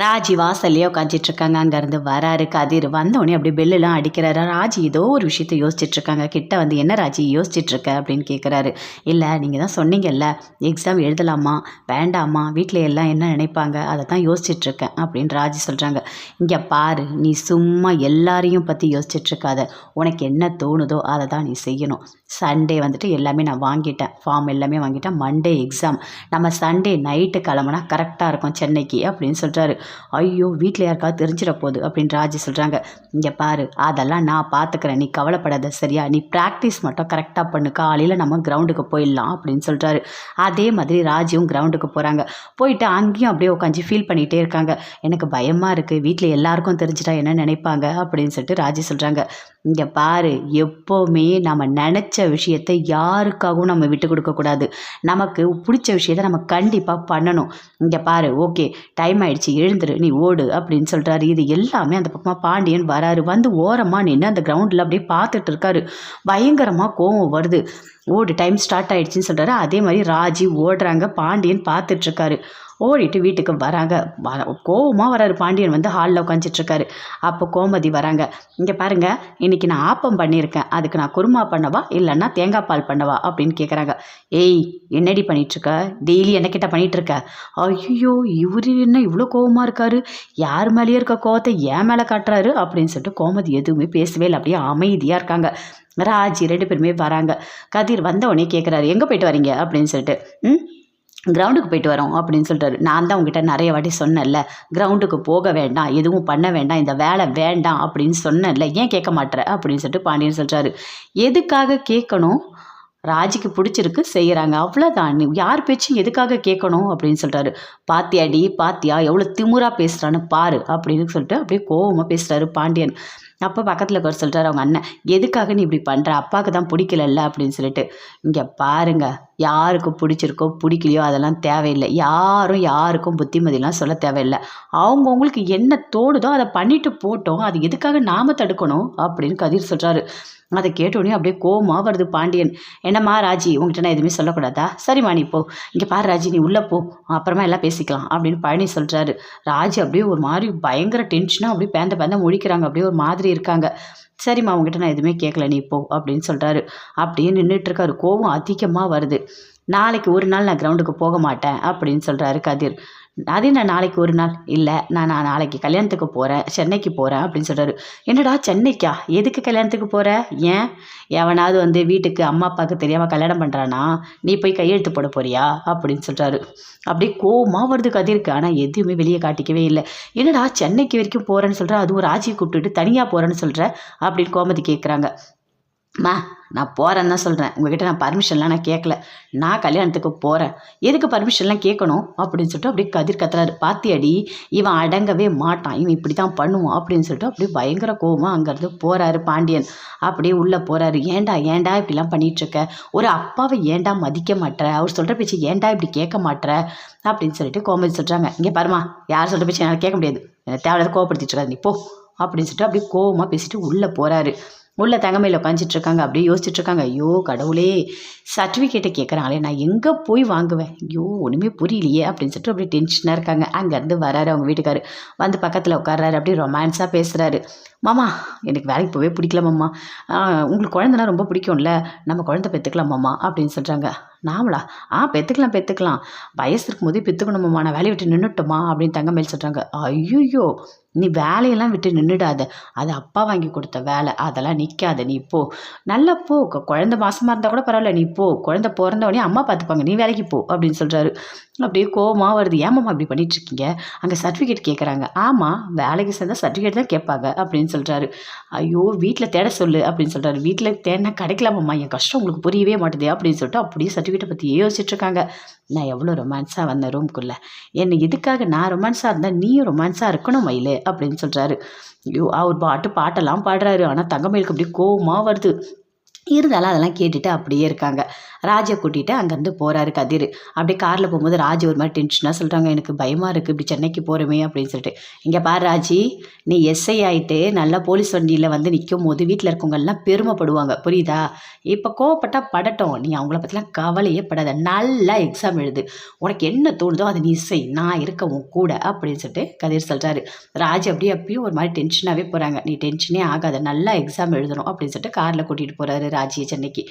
ராஜி வாசல்லையே உட்காந்துட்டு இருக்காங்க அங்கேருந்து வராரு கதிர். வந்தோடனே அப்படியே பெல்லெலாம் அடிக்கிறாரு? ராஜி ஏதோ ஒரு விஷயத்த யோசிச்சுட்டு இருக்காங்க கிட்ட வந்து என்ன ராஜி யோசிச்சுட்டு இருக்க அப்படின்னு கேட்குறாரு இல்லை நீங்கள் தான் சொன்னீங்கல்ல எக்ஸாம் எழுதலாமா? வேண்டாமா? வீட்டில் எல்லாம் என்ன நினைப்பாங்க? அதை தான் யோசிச்சுட்டு இருக்கேன் அப்படின்னு ராஜி சொல்கிறாங்க இங்கே பாரு நீ சும்மா எல்லாரையும் பற்றி யோசிச்சுட்டு இருக்காத உனக்கு என்ன தோணுதோ அதை தான் நீ செய்யணும். சண்டே வந்துட்டு எல்லாமே நான் வாங்கிட்டேன். ஃபார்ம் எல்லாமே வாங்கிட்டேன். மண்டே எக்ஸாம் நம்ம சண்டே நைட்டு கிளம்புனா கரெக்டாக இருக்கும் சென்னைக்கு அப்படின்னு சொல்கிறாரு ஐயோ வீட்டில் யாருக்காவது தெரிஞ்சிட போகுது அப்படின்னு ராஜி சொல்கிறாங்க இங்கே பாரு அதெல்லாம் நான் பார்த்துக்கிறேன் நீ கவலைப்படாத சரியா? நீ ப்ராக்டிஸ் மட்டும் கரெக்டாக பண்ணு. காலையில் நம்ம கிரவுண்டுக்கு போயிடலாம் அப்படின்னு சொல்கிறாரு அதே மாதிரி ராஜியும் கிரவுண்டுக்கு போகிறாங்க போயிட்டு அங்கேயும் அப்படியே உட்காந்து ஃபீல் பண்ணிகிட்டே இருக்காங்க. எனக்கு பயமாக இருக்குது வீட்டில் எல்லாருக்கும் தெரிஞ்சிட்டா என்ன நினைப்பாங்க? அப்படின்னு சொல்லிட்டு ராஜி சொல்கிறாங்க இங்கே பாரு எப்போவுமே நம்ம நினச்ச விஷயத்தை யாருக்காகவும் நம்ம விட்டு கொடுக்கக்கூடாது நமக்கு பிடிச்ச விஷயத்த நம்ம கண்டிப்பாக பண்ணணும். இங்கே பாரு ஓகே டைம் ஆயிடுச்சு எழுந்துரு நீ ஓடு அப்படின்னு சொல்கிறாரு இது எல்லாமே அந்த பக்கமாக பாண்டியன் வராரு. வந்து ஓரமாக நின்று அந்த கிரவுண்டில் அப்படியே பார்த்துட்டு இருக்காரு. பயங்கரமாக கோவம் வருது. ஓடு டைம் ஸ்டார்ட் ஆயிடுச்சுன்னு சொல்கிறாரு அதே மாதிரி ராஜி ஓடுறாங்க. பாண்டியன் பார்த்துட்ருக்காரு ஓடிட்டு வீட்டுக்கு வராங்க. வர கோவமாக வராரு. பாண்டியன் வந்து ஹாலில் உட்காந்துட்ருக்காரு அப்போ கோமதி வராங்க. இங்கே பாருங்க இன்னைக்கு நான் ஆப்பம் பண்ணியிருக்கேன். அதுக்கு நான் குருமா பண்ணவா? இல்லைன்னா தேங்காய் பால் பண்ணவா? அப்படின்னு கேட்குறாங்க ஏய் என்னடி பண்ணிகிட்ருக்க டெய்லி என்னக்கிட்ட பண்ணிகிட்ருக்க ஐயோ இவர் என்ன இவ்வளோ கோவமாக இருக்காரு? யார் மேலேயே இருக்க கோவத்தை ஏன் மேலே காட்டுறாரு? அப்படின்னு சொல்லிட்டு கோமதி எதுவுமே பேசவே இல்லை. அப்படியே அமைதியாக இருக்காங்க. ராஜி ரெண்டு பேருமே வராங்க. கதிர் வந்த உடனே கேட்குறாரு எங்கே போயிட்டு வரீங்க? அப்படின்னு சொல்லிட்டு ம் கிரவுண்டுக்கு போயிட்டு வரோம் அப்படின்னு சொல்லிட்டாரு நான் தான் உங்ககிட்ட நிறைய வாட்டி சொன்னேன்ல கிரவுண்டுக்கு போக வேண்டாம் எதுவும் பண்ண வேண்டாம் இந்த வேலை வேண்டாம் அப்படின்னு சொன்னேன்ல ஏன் கேட்க மாட்டேற அப்படின்னு சொல்லிட்டு பாண்டியன் சொல்கிறாரு எதுக்காக கேட்கணும்? ராஜிக்கு பிடிச்சிருக்கு செய்கிறாங்க அவ்வளோதான் நீ யார் பேச்சும் எதுக்காக கேட்கணும்? அப்படின்னு சொல்கிறாரு பாத்தியாடி பாத்தியா எவ்வளோ திமுறா பேசுகிறான்னு பாரு அப்படின்னு சொல்லிட்டு அப்படியே கோவமாக பேசுகிறாரு பாண்டியன். அப்போ பக்கத்தில் இருக்கிற சொல்கிறார் அவங்க அண்ணன் எதுக்காக நீ இப்படி பண்ணுற அப்பாவுக்கு தான் பிடிக்கலல்ல? அப்படின்னு சொல்லிட்டு இங்கே பாருங்க யாருக்கு பிடிச்சிருக்கோ பிடிக்கலையோ அதெல்லாம் தேவையில்லை. யாரும் யாருக்கும் புத்திமதிலாம் சொல்ல தேவையில்லை. அவங்கவுங்களுக்கு என்ன தோடுதோ அதை பண்ணிட்டு போட்டோம். அது எதுக்காக நாம தடுக்கணும்? அப்படின்னு கதிர் சொல்கிறாரு அதை கேட்டோடனே அப்படியே கோமா வருது பாண்டியன். என்னம்மா ராஜி உங்ககிட்ட நான் எதுவுமே சொல்லக்கூடாதா? சரிம்மா நீ போ. இங்கே பாரு ராஜி நீ உள்ளே போ. அப்புறமா எல்லாம் பேசிக்கலாம் அப்படின்னு பழனி சொல்கிறாரு ராஜி அப்படியே ஒரு மாதிரி பயங்கர டென்ஷனாக அப்படியே பேந்த பேந்த முழிக்கிறாங்க. அப்படியே ஒரு மாதிரி இருக்காங்க. சரிம்மா அவங்ககிட்ட நான் எதுவுமே கேட்கல நீ போ அப்படின்னு சொல்கிறாரு அப்படியே நின்றுட்டுருக்காரு கோவம் அதிகமாக வருது. நாளைக்கு ஒரு நாள் நான் கிரவுண்டுக்கு போக மாட்டேன் அப்படின்னு சொல்கிறாரு கதிர். அது என்ன நாளைக்கு ஒரு நாள்? இல்லை நான் நான் நாளைக்கு கல்யாணத்துக்கு போகிறேன் சென்னைக்கு போகிறேன் அப்படின்னு சொல்கிறாரு என்னடா சென்னைக்கா? எதுக்கு கல்யாணத்துக்கு போகிற ஏன்? எவனாவது வந்து வீட்டுக்கு அம்மா அப்பாவுக்கு தெரியாமல் கல்யாணம் பண்ணுறானா நீ போய் கையெழுத்து போட போறியா? அப்படின்னு சொல்கிறாரு அப்படியே கோவமாக வருது கதிருக்கு. ஆனால் எதுவுமே வெளியே காட்டிக்கவே இல்லை. என்னடா சென்னைக்கு வரைக்கும் போகிறேன்னு சொல்கிற அதுவும் ராஜி கூப்பிட்டுட்டு தனியாக போகிறேன்னு சொல்கிற அப்படின்னு கோமதி கேட்குறாங்க மா நான் போகிறேன்னு தான் சொல்கிறேன் உங்ககிட்ட நான் பர்மிஷன்லாம் நான் கேட்கல நான் கல்யாணத்துக்கு போகிறேன் எதுக்கு பர்மிஷன்லாம் கேட்கணும் அப்படின்னு சொல்லிட்டு அப்படியே கதிர் கத்துறாரு. பாத்தியடி இவன் அடங்கவே மாட்டான். இவன் இப்படி தான் பண்ணுவான் அப்படின்னு சொல்லிட்டு அப்படியே பயங்கர கோவமாக அங்கேருந்து போகிறாரு பாண்டியன். அப்படியே உள்ளே போகிறாரு ஏன்டா ஏன்டா இப்படிலாம் பண்ணிகிட்ருக்க ஒரு அப்பாவை ஏன்டா மதிக்க மாட்டேற அவர் சொல்கிற பேச்சு ஏன்டா இப்படி கேட்க மாட்டேற அப்படின்னு சொல்லிட்டு கோமதி சொல்கிறாங்க இங்கே பாருமா யார் சொல்கிற பேச்சு என்னால் கேட்க முடியாது. தேவையில்லாத கோவப்படுத்திட்டு இருக்காது. நீ போ. அப்படின்னு சொல்லிட்டு அப்படியே கோவமாக பேசிட்டு உள்ளே போகிறாரு உள்ள தங்கமையில் உட்காந்துட்டு இருக்காங்க அப்படியே யோசிச்சுட்டு இருக்காங்க ஐயோ கடவுளே. சர்டிஃபிகேட்டை கேட்குறாங்களே நான் எங்கே போய் வாங்குவேன்? ஐயோ ஒன்றுமே புரியலையே அப்படின்னு சொல்லிட்டு அப்படியே டென்ஷனாக இருக்காங்க. அங்கேருந்து வராரு அவங்க வீட்டுக்காரு. வந்து பக்கத்தில் உட்கார்றாரு அப்படியே ரொமான்ஸாக பேசுகிறாரு மாமா எனக்கு வேலைக்கு போவே பிடிக்கல மாமா. உங்களுக்கு குழந்தைனா ரொம்ப பிடிக்கும்ல. நம்ம குழந்தை பெற்றுக்கலாம் மாமா அப்படின்னு சொல்கிறாங்க நாமளா? ஆ பெற்றுக்கலாம் பெற்றுக்கலாம் வயசு இருக்கும்போதே பெற்றுக்கணுமாம்மா நான் வேலையை விட்டு நின்றுட்டோமா அப்படின்னு தங்கமேல் சொல்கிறாங்க ஐயோ நீ வேலையெல்லாம் விட்டு நின்றுடாத அது அப்பா வாங்கி கொடுத்த வேலை. அதெல்லாம் நிற்காத நீ போ. நல்லா போ. குழந்த மாசமாக இருந்தால் கூட பரவாயில்ல. நீ போ. குழந்த பிறந்த உடனே அம்மா பார்த்துப்பாங்க நீ வேலைக்கு போ அப்படின்னு சொல்கிறாரு அப்படியே கோவமாக வருது. ஏமாம்மா அப்படி பண்ணிட்டு இருக்கீங்க அங்கே சர்டிஃபிகேட் கேட்குறாங்க ஆமாம் வேலைக்கு சேர்ந்தால் சர்டிஃபிகேட் தான் கேட்பாங்க அப்படின்னு சொல்கிறாரு ஐயோ வீட்டில் தேட சொல்லு அப்படின்னு சொல்கிறாரு வீட்டில் தேடினா கிடைக்கலாமாம்மா? என் கஷ்டம் உங்களுக்கு புரியவே மாட்டுதே அப்படின்னு சொல்லிட்டு அப்படியே சர்டிஃபிகேட்டை பற்றி யோசிச்சுட்ருக்காங்க. நான் எவ்வளோ ரொமான்ஸாக வந்தேன் ரூம்குள்ளே என்னை எதுக்காக நான் ரொமான்ஸாக இருந்தால் நீயும் ரொமான்ஸாக இருக்கணும் மயிலு? அப்படின்னு சொல்கிறாரு ஐயோ அவர் பாட்டு பாட்டெல்லாம் பாடுறாரு. ஆனால் தங்கமயிலுக்கு அப்படியே கோவமாக வருது. இருந்தாலும் அதெல்லாம் கேட்டுட்டு அப்படியே இருக்காங்க. ராஜை கூட்டிகிட்டு அங்கேருந்து போகிறாரு கதிர். அப்படியே காரில் போகும்போது ராஜ் ஒரு மாதிரி டென்ஷனாக சொல்கிறாங்க எனக்கு பயமாக இருக்குது இப்படி சென்னைக்கு போகிறோமே அப்படின்னு சொல்லிட்டு. இங்கே பாரு ராஜி நீ எஸ்ஐ ஆகிட்டு நல்லா போலீஸ் வண்டியில் வந்து நிற்கும் போது வீட்டில் இருக்கவங்கெல்லாம் பெருமைப்படுவாங்க. புரியுதா? இப்போ கோவப்பட்டா படட்டும். நீ அவங்கள பற்றிலாம் கவலையே படாத. நல்லா எக்ஸாம் எழுது. உனக்கு என்ன தோணுதோ அதை நீ செய். நான் இருக்க உன் கூட அப்படின்னு சொல்லிட்டு கதிர் சொல்கிறாரு ராஜ் அப்படியே அப்பயும் ஒரு மாதிரி டென்ஷனாகவே போகிறாங்க நீ டென்ஷனே ஆகாத. நல்லா எக்ஸாம் எழுதணும் அப்படின்னு சொல்லிட்டு காரில் கூட்டிகிட்டு போகிறாரு ராஜியை சென்னைக்கு